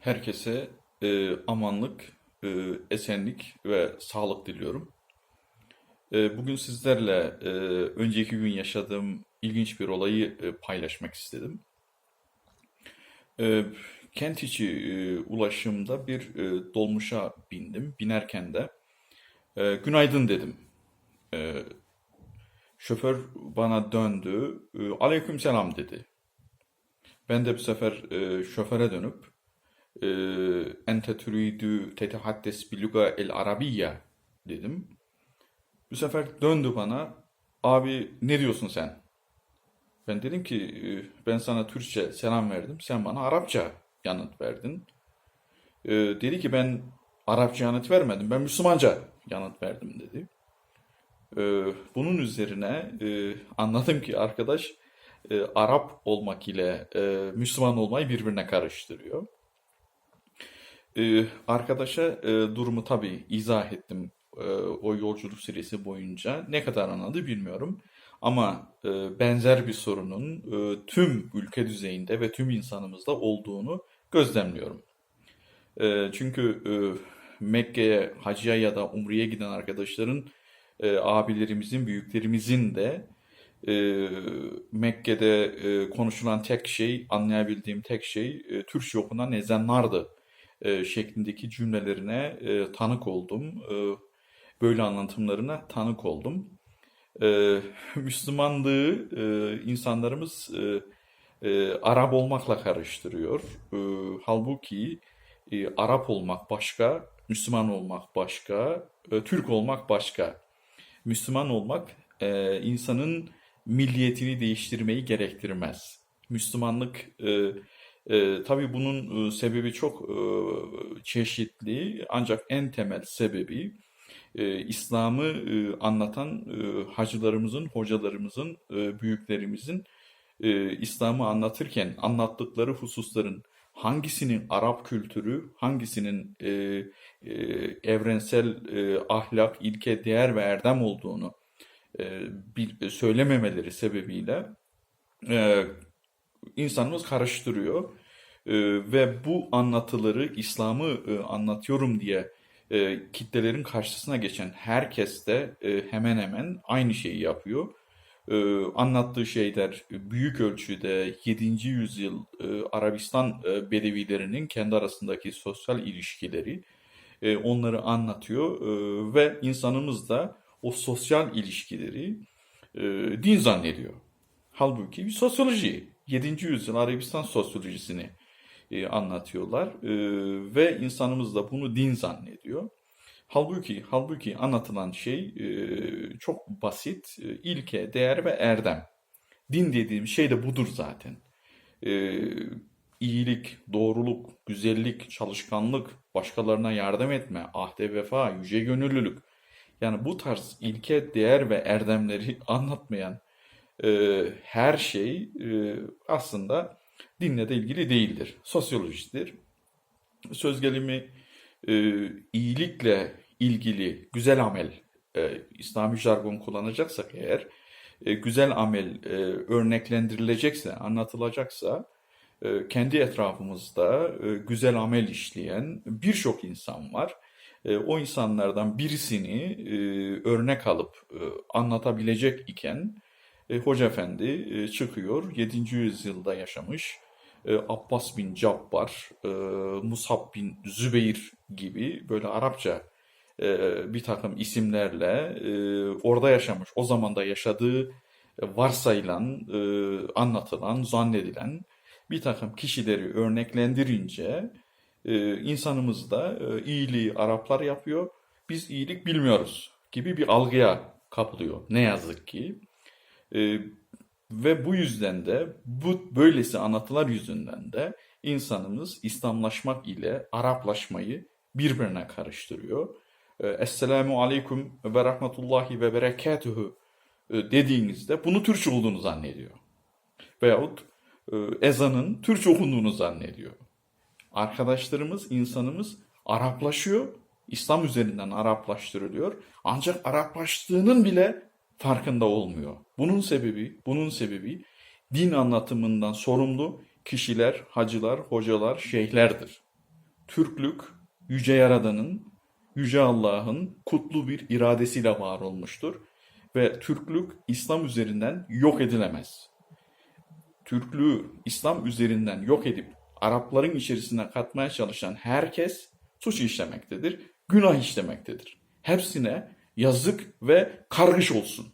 Herkese e, amanlık, e, esenlik ve sağlık diliyorum. E, bugün sizlerle e, önceki gün yaşadığım ilginç bir olayı e, paylaşmak istedim. E, kent içi e, ulaşımda bir e, dolmuşa bindim. Binerken de e, günaydın dedim. E, şoför bana döndü, e, aleykümselam dedi. Ben de bu sefer e, şoföre dönüp ente turidu tetehaddes bil luga el arabiyye dedim. Bu sefer döndü bana. Abi ne diyorsun sen? Ben dedim ki e, ben sana Türkçe selam verdim. Sen bana Arapça yanıt verdin. E, dedi ki ben Arapça yanıt vermedim. Ben Müslümanca yanıt verdim dedi. Bunun üzerine e, anladım ki arkadaş e, Arap olmak ile e, Müslüman olmayı birbirine karıştırıyor. E, arkadaşa e, durumu tabii izah ettim e, o yolculuk süresi boyunca. Ne kadar anladı bilmiyorum. Ama e, benzer bir sorunun e, tüm ülke düzeyinde ve tüm insanımızda olduğunu gözlemliyorum. E, çünkü e, Mekke'ye, hacıya ya da umreye giden arkadaşların, e, abilerimizin, büyüklerimizin de e, Mekke'de e, konuşulan tek şey, anlayabildiğim tek şey e, Türkçe okunan ezanlardı e, şeklindeki cümlelerine e, tanık oldum. E, böyle anlatımlarına tanık oldum. E, Müslümanlığı e, insanlarımız e, e, Arap olmakla karıştırıyor. E, halbuki e, Arap olmak başka, Müslüman olmak başka, e, Türk olmak başka. Müslüman olmak e, insanın milliyetini değiştirmeyi gerektirmez. Müslümanlık e, e, tabii bunun e, sebebi çok e, çeşitli ancak en temel sebebi e, İslam'ı e, anlatan e, hacılarımızın, hocalarımızın, e, büyüklerimizin e, İslam'ı anlatırken anlattıkları hususların hangisinin Arap kültürü, hangisinin e, e, evrensel e, ahlak, ilke, değer ve erdem olduğunu e, bil- söylememeleri sebebiyle e, insanımız karıştırıyor. E, ve bu anlatıları İslam'ı e, anlatıyorum diye e, kitlelerin karşısına geçen herkes de e, hemen hemen aynı şeyi yapıyor. E, anlattığı şeyler büyük ölçüde 7. yüzyıl e, Arabistan e, Bedevilerinin kendi arasındaki sosyal ilişkileri e, onları anlatıyor E, ve insanımız da o sosyal ilişkileri e, din zannediyor. Halbuki bir sosyoloji, 7. yüzyıl Arabistan sosyolojisini e, anlatıyorlar E, ve insanımız da bunu din zannediyor. Halbuki halbuki anlatılan şey e, çok basit, e, ilke, değer ve erdem. Din dediğim şey de budur zaten. E, iyilik, doğruluk, güzellik, çalışkanlık, başkalarına yardım etme, ahde vefa, yüce gönüllülük. Yani bu tarz ilke, değer ve erdemleri anlatmayan e, her şey e, aslında dinle de ilgili değildir. Sosyolojidir. Söz gelimi e, iyilikle ilgili güzel amel, e, İslami jargon kullanacaksak eğer, e, güzel amel e, örneklendirilecekse, anlatılacaksa, e, kendi etrafımızda e, güzel amel işleyen birçok insan var. E, o insanlardan birisini e, örnek alıp e, anlatabilecek iken e, Hoca Efendi e, çıkıyor, 7. yüzyılda yaşamış e, Abbas bin Cabbar, e, Musab bin Zübeyir gibi böyle Arapça e, bir takım isimlerle e, orada yaşamış, o zamanda yaşadığı varsayılan, e, anlatılan, zannedilen bir takım kişileri örneklendirince e, insanımız da e, iyiliği Araplar yapıyor, biz iyilik bilmiyoruz gibi bir algıya kapılıyor ne yazık ki. E, ve bu yüzden de bu böylesi anlatılar yüzünden de insanımız İslamlaşmak ile Araplaşmayı birbirine karıştırıyor. E, Esselamu aleyküm ve rahmetullahi ve berekatuhu e, dediğinizde bunu Türkçe olduğunu zannediyor. Veyahut e, ezanın Türkçe okunduğunu zannediyor. Arkadaşlarımız, insanımız Araplaşıyor. İslam üzerinden Araplaştırılıyor. Ancak Araplaştığının bile farkında olmuyor. Bunun sebebi, bunun sebebi din anlatımından sorumlu kişiler, hacılar, hocalar, şeyhlerdir. Türklük yüce Yaradan'ın, yüce Allah'ın kutlu bir iradesiyle var olmuştur ve Türklük İslam üzerinden yok edilemez. Türklüğü İslam üzerinden yok edip Arapların içerisine katmaya çalışan herkes suç işlemektedir, günah işlemektedir. Hepsine yazık ve kargış olsun.